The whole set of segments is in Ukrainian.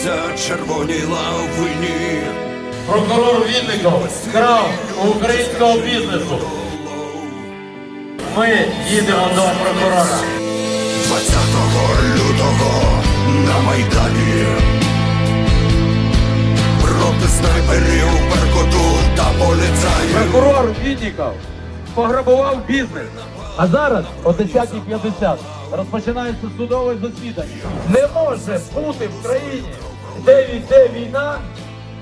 Здавалося, червоніла в вині. Прокурор Вінников вкрав українського бізнесу. Ми їдемо до прокурора. 20 лютого на Майдані проти снайперів, перкоту та поліцаїв. Прокурор Вінніков пограбував бізнес. А зараз о 10.50 розпочинається судове засідання. Не може бути в країні, де йде війна,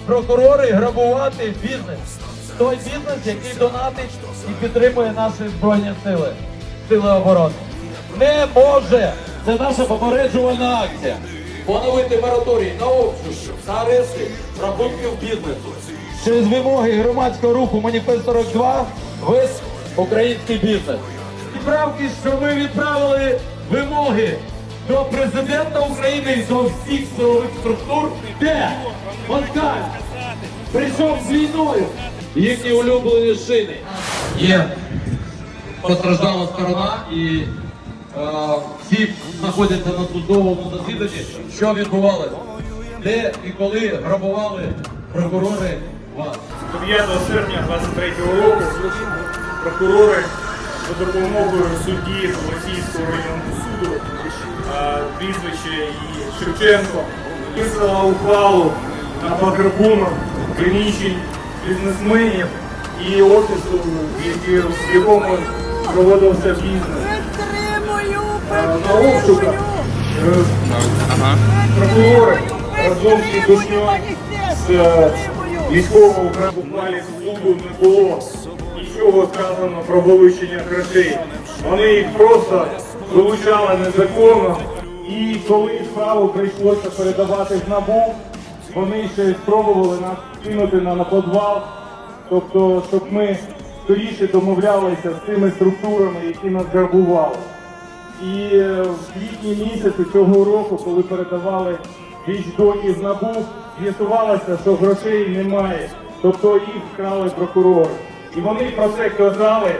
прокурори грабувати бізнес. Той бізнес, який донатить і підтримує наші збройні сили, сили оборони. Не може! Це наша попереджувальна акція. Поновити мораторій на обшук та арешти рахунків бізнесу. Через вимоги громадського руху Маніфест 42 весь український бізнес. І правки, що ми відправили вимоги до президента України і до всіх силових структур, де Москаль прийшов з війною. Їхні улюблені шини. Є постраждала сторона і е, всі знаходяться на судовому засіданні. Що відбувалося? Де і коли грабували прокурори вас? 9 серпня 23 року прокурори за допомогою судді Російського районного суду прізвище і Шевченко. Виписала ухвалу на пограбунок приміщень бізнесменів і офісу, в якому проводився бізнес. Підтримую, На обшуках е, прокурори разом з Душньою з е, військового управління суду не було. Нічого сказано про вилучення грошей. Вони їх просто вилучали незаконно. І коли справу прийшлося передавати в НАБУ, вони ще спробували нас кинути на, на подвал, тобто, щоб ми скоріше домовлялися з тими структурами, які нас грабували. І е, в квітні місяці цього року, коли передавали вічдоні з НАБУ, з'ясувалося, що грошей немає. Тобто їх вкрали прокурори. І вони про це казали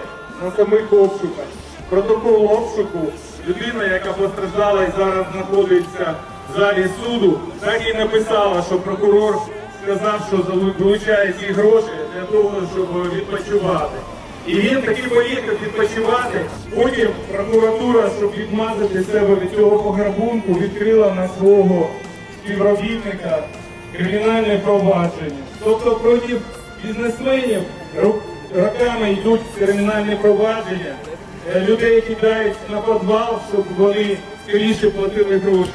на самих обшуках. Протокол обшуку, людина, яка постраждала і зараз знаходиться в залі суду, так і написала, що прокурор сказав, що залучає ці гроші для того, щоб відпочивати. І він таки поїхав відпочивати. Потім прокуратура, щоб відмазати себе від цього пограбунку, відкрила на свого співробітника кримінальне провадження. Тобто проти бізнесменів роками йдуть кримінальні провадження. Е, Людей кидають на підвал, щоб вони скоріше платили гроші.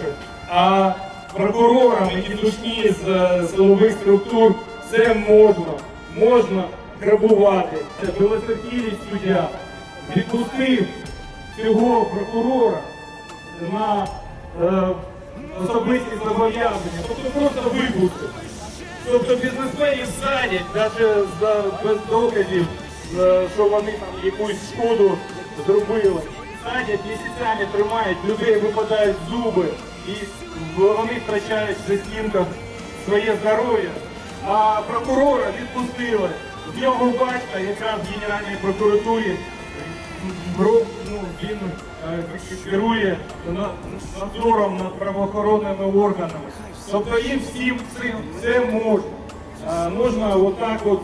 А прокурорам, які душні з силових структур, це можна. Можна грабувати. Це Білоцерківський суддя відпустив цього прокурора на е, особисті зобов'язання, тобто просто випустив. Тобто бізнесменів садять, навіть без доказів, е, що вони там якусь шкоду зробили. Садять, місяцями тримають, людей випадають зуби, і вони втрачають в застінках своє здоров'я. А прокурора відпустили. В нього батька якраз в Генеральній прокуратурі ну, він е, керує надзором над правоохоронними органами. Тобто їм всім цим це можна. Е, Можна отак от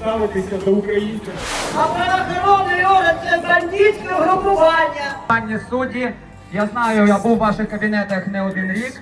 ставитися до українців. А правоохоронний орган це бандитське групування. Пані судді, я знаю, я був у ваших кабінетах не один рік.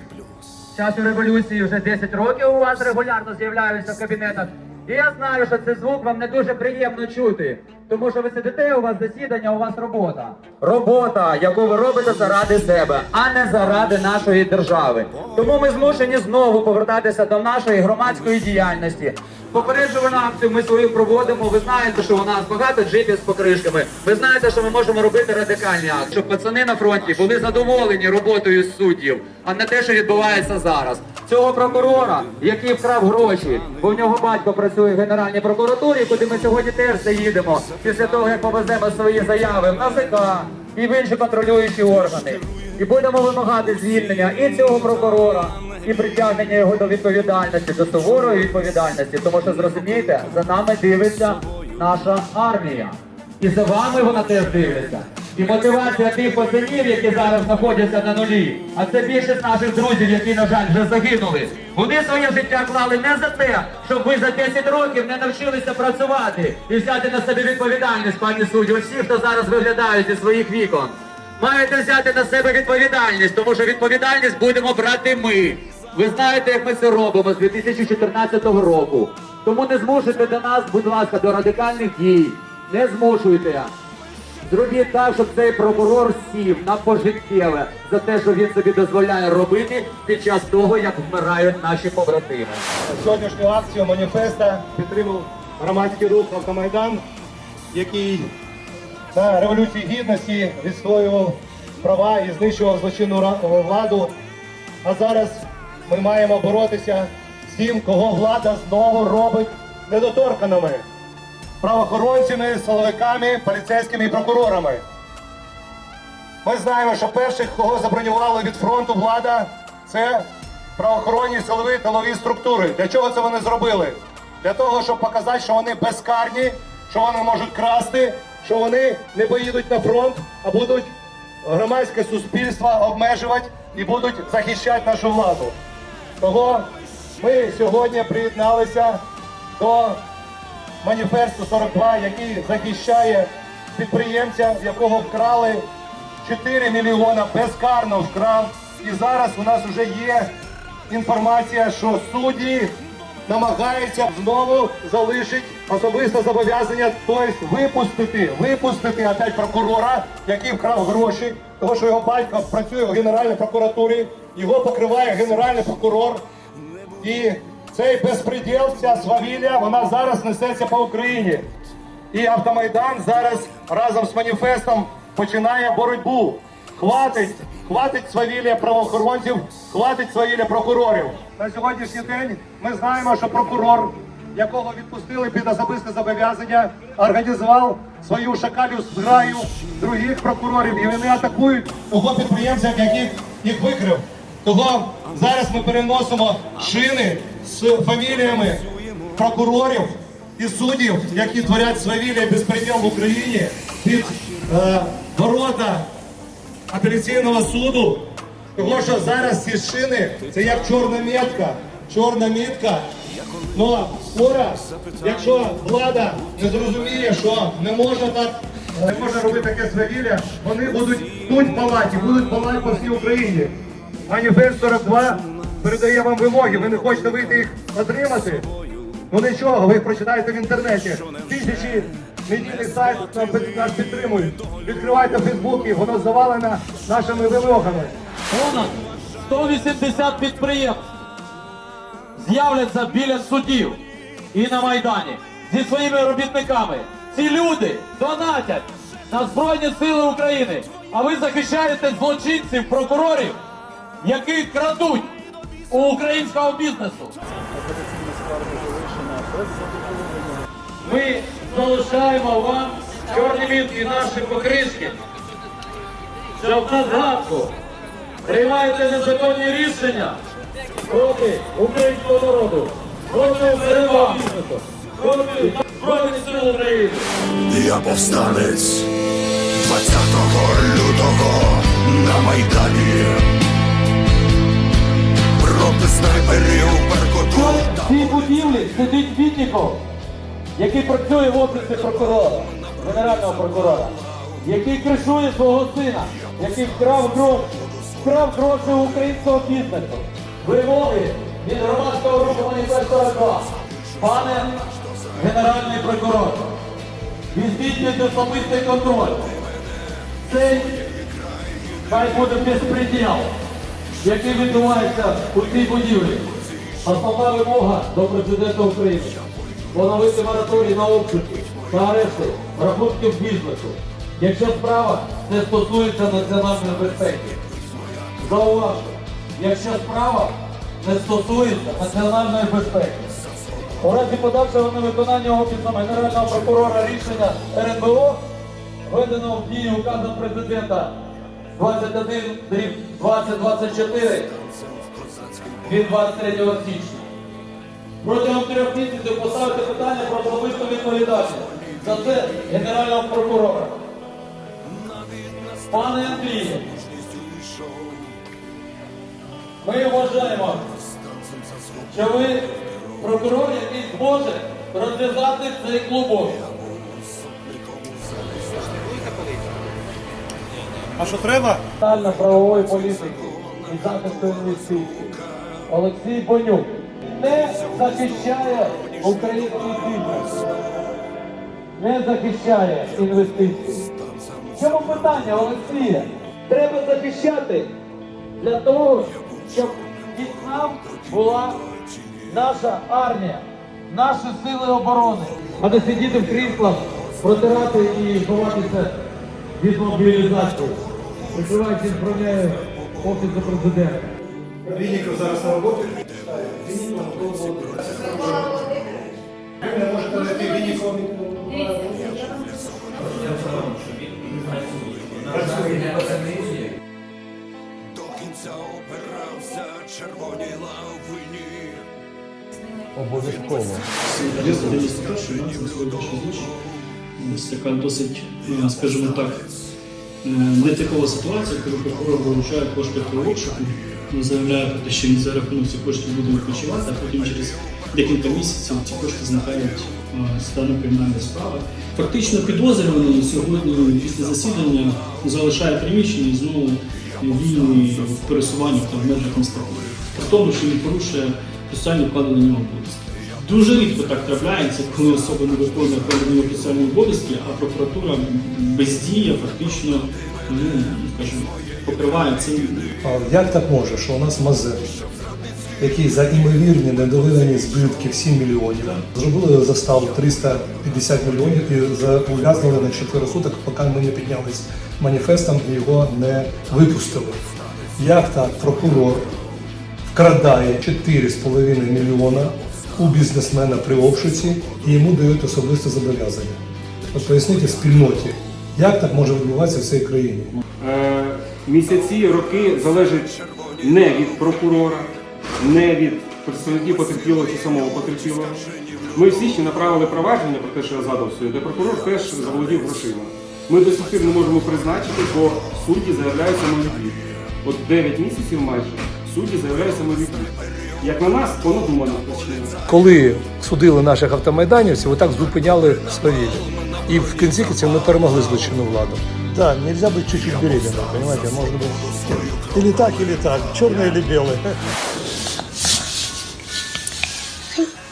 З часу революції вже 10 років у вас регулярно з'являюся в кабінетах. І я знаю, що цей звук вам не дуже приємно чути, тому що ви сидите, у вас засідання, у вас робота. Робота, яку ви робите заради себе, а не заради нашої держави. Тому ми змушені знову повертатися до нашої громадської діяльності. Попереджувальну акцію ми свою проводимо. Ви знаєте, що у нас багато джипів з покришками. Ви знаєте, що ми можемо робити радикальні акції, щоб пацани на фронті були задоволені роботою суддів, а не те, що відбувається зараз. Цього прокурора, який вкрав гроші, бо в нього батько працює в Генеральній прокуратурі, куди ми сьогодні теж заїдемо після того, як повеземо свої заяви в НАЗК і в інші контролюючі органи. І будемо вимагати звільнення і цього прокурора, і притягнення його до відповідальності, до суворої відповідальності, тому що зрозумійте, за нами дивиться наша армія. І за вами вона теж дивиться. І мотивація тих пацанів, які зараз знаходяться на нулі. А це більшість наших друзів, які, на жаль, вже загинули. Вони своє життя клали не за те, щоб ви за 10 років не навчилися працювати і взяти на себе відповідальність, пані судді. Усі, хто зараз виглядають зі своїх вікон. Маєте взяти на себе відповідальність, тому що відповідальність будемо брати ми. Ви знаєте, як ми це робимо з 2014 року. Тому не змушуйте до нас, будь ласка, до радикальних дій. Не змушуйте. Зробіть так, щоб цей прокурор сів на пожиттєве за те, що він собі дозволяє робити під час того, як вмирають наші побратими. Сьогоднішню акцію маніфеста підтримав громадський рух Автомайдан, який на Революції Гідності відстоював права і знищував злочинну владу. А зараз ми маємо боротися з тим, кого влада знову робить недоторканими правоохоронцями, силовиками, поліцейськими і прокурорами. Ми знаємо, що перших, кого забронювали від фронту влада, це правоохоронні силові тилові структури. Для чого це вони зробили? Для того, щоб показати, що вони безкарні, що вони можуть красти, що вони не поїдуть на фронт, а будуть громадське суспільство обмежувати і будуть захищати нашу владу. Того ми сьогодні приєдналися до маніфесту 42, який захищає підприємця, якого вкрали 4 мільйона, безкарно вкрав. І зараз у нас вже є інформація, що судді намагаються знову залишити особисте зобов'язання, тобто випустити, випустити опять прокурора, який вкрав гроші, тому що його батько працює в Генеральній прокуратурі, його покриває генеральний прокурор. І цей безпреділ, ця свавілля, вона зараз несеться по Україні. І Автомайдан зараз разом з маніфестом починає боротьбу. Хватить, хватить свавілля правоохоронців, хватить свавілля прокурорів. На сьогоднішній день ми знаємо, що прокурор, якого відпустили під особисте зобов'язання, організував свою шакалю зграю других прокурорів, і вони атакують того підприємця, який їх викрив. Того зараз ми переносимо шини з фаміліями прокурорів і суддів, які творять свавілля і безпреділ в Україні під е, ворота апеляційного суду. Тому що зараз ці шини це як чорна метка. Чорна метка. Ну скоро, якщо влада не зрозуміє, що не можна так, не можна робити таке свавілля, вони будуть тут палаті, будуть палати по всій Україні. Маніфест 42 передає вам вимоги. Ви не хочете вийти їх отримати? Ну нічого, ви їх прочитаєте в інтернеті. Тисячі медійних сайтів нас підтримують. Відкривайте Фейсбуки, воно завалено нашими вимогами. Понад 180 підприємств з'являться біля судів і на Майдані зі своїми робітниками. Ці люди донатять на Збройні Сили України, а ви захищаєте злочинців, прокурорів, які крадуть у українського бізнесу. Ми залишаємо вам чорні мітки наші покришки, щоб на згадку приймаєте незаконні рішення проти українського народу, проти бізнесу, проти Збройних сил України. Я повстанець 20 лютого на Майдані. Проти снайперів Беркуту В цій будівлі сидить Вітніков, який працює в офісі прокурора, генерального прокурора, який кришує свого сина, який вкрав гроші, вкрав гроші українського бізнесу. Вимоги від громадського руху Маніфест 42. Пане генеральний прокурор, візьміть особистий контроль. Цей хай буде безпреділ, який відбувається у цій будівлі. Основна вимога до президента України поновити мораторій на обшуки та арешти рахунків бізнесу, якщо справа не стосується національної безпеки. Зауважу, якщо справа не стосується національної безпеки. У разі подальшого невиконання офісом Генерального прокурора рішення РНБО, введеного в дію указом президента 21 2024 від 23 січня. Протягом трьох місяців поставити питання про особисту відповідальність за це Генерального прокурора. Пане Андрію, ми вважаємо, що ви прокурор, який зможе розв'язати цей клубок. А що треба? Соціально-правової політики і захисту інвестицій. Олексій Бонюк не захищає український бізнес, не захищає інвестиції. Чому питання, Олексія? Треба захищати для того, щоб нам була наша армія, наші сили оборони, а не сидіти в кріслах, протирати і ховатися від мобілізації. Прикриваючись бронею офісу президента. Вінников зараз на роботі. Ви не можете знайти Вінникова. До кінця опирався червоній лавині. Сьогоднішній зустріч досить, е, скажімо так, е, нетипова ситуація, коли прокурор вилучає кошти обшуку, ну, заявляє про те, що він за рахунок цих коштів буде відпочивати, а потім через декілька місяців ці кошти зникають е, стану кримінальної справи. Фактично підозрюваний сьогодні після засідання залишає приміщення і знову вільний в пересуванні в межах міста. При тому, що він порушує процесуальні вкладені обов'язки. Дуже рідко так трапляється, коли особа не виконує певні процесуальні обов'язки, а прокуратура бездіє фактично, ну скажімо, покриває цим А Як так може, що у нас Мазеп, який за імовірні недоведені збитки в 7 мільйонів, зробили заставу 350 мільйонів і заув'язнули на 4 суток, поки ми не піднялись маніфестом і його не випустили. Як так прокурор вкрадає 4,5 мільйона у бізнесмена при обшуці і йому дають особисте зобов'язання? От поясніть спільноті, як так може відбуватися в цій країні? Е, місяці, роки залежать не від прокурора, не від представників потерпілого чи самого потерпілого. Ми в січні направили провадження про те, що я згадав сьогодні, де прокурор теж заволодів грошима. Ми до сих пір не можемо призначити, бо судді заявляються малюки. От 9 місяців майже судді заявляються малюки. Як на нас, то надумана причина. коли судили наших автомайданівців, ви так зупиняли свавілля. І в кінці кінців ми перемогли злочинну владу. Да, нельзя быть чуть-чуть беременным, понимаете, можно быть или так, или так, черное или белое.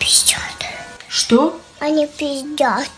Пиздят. Что? Они пиздят.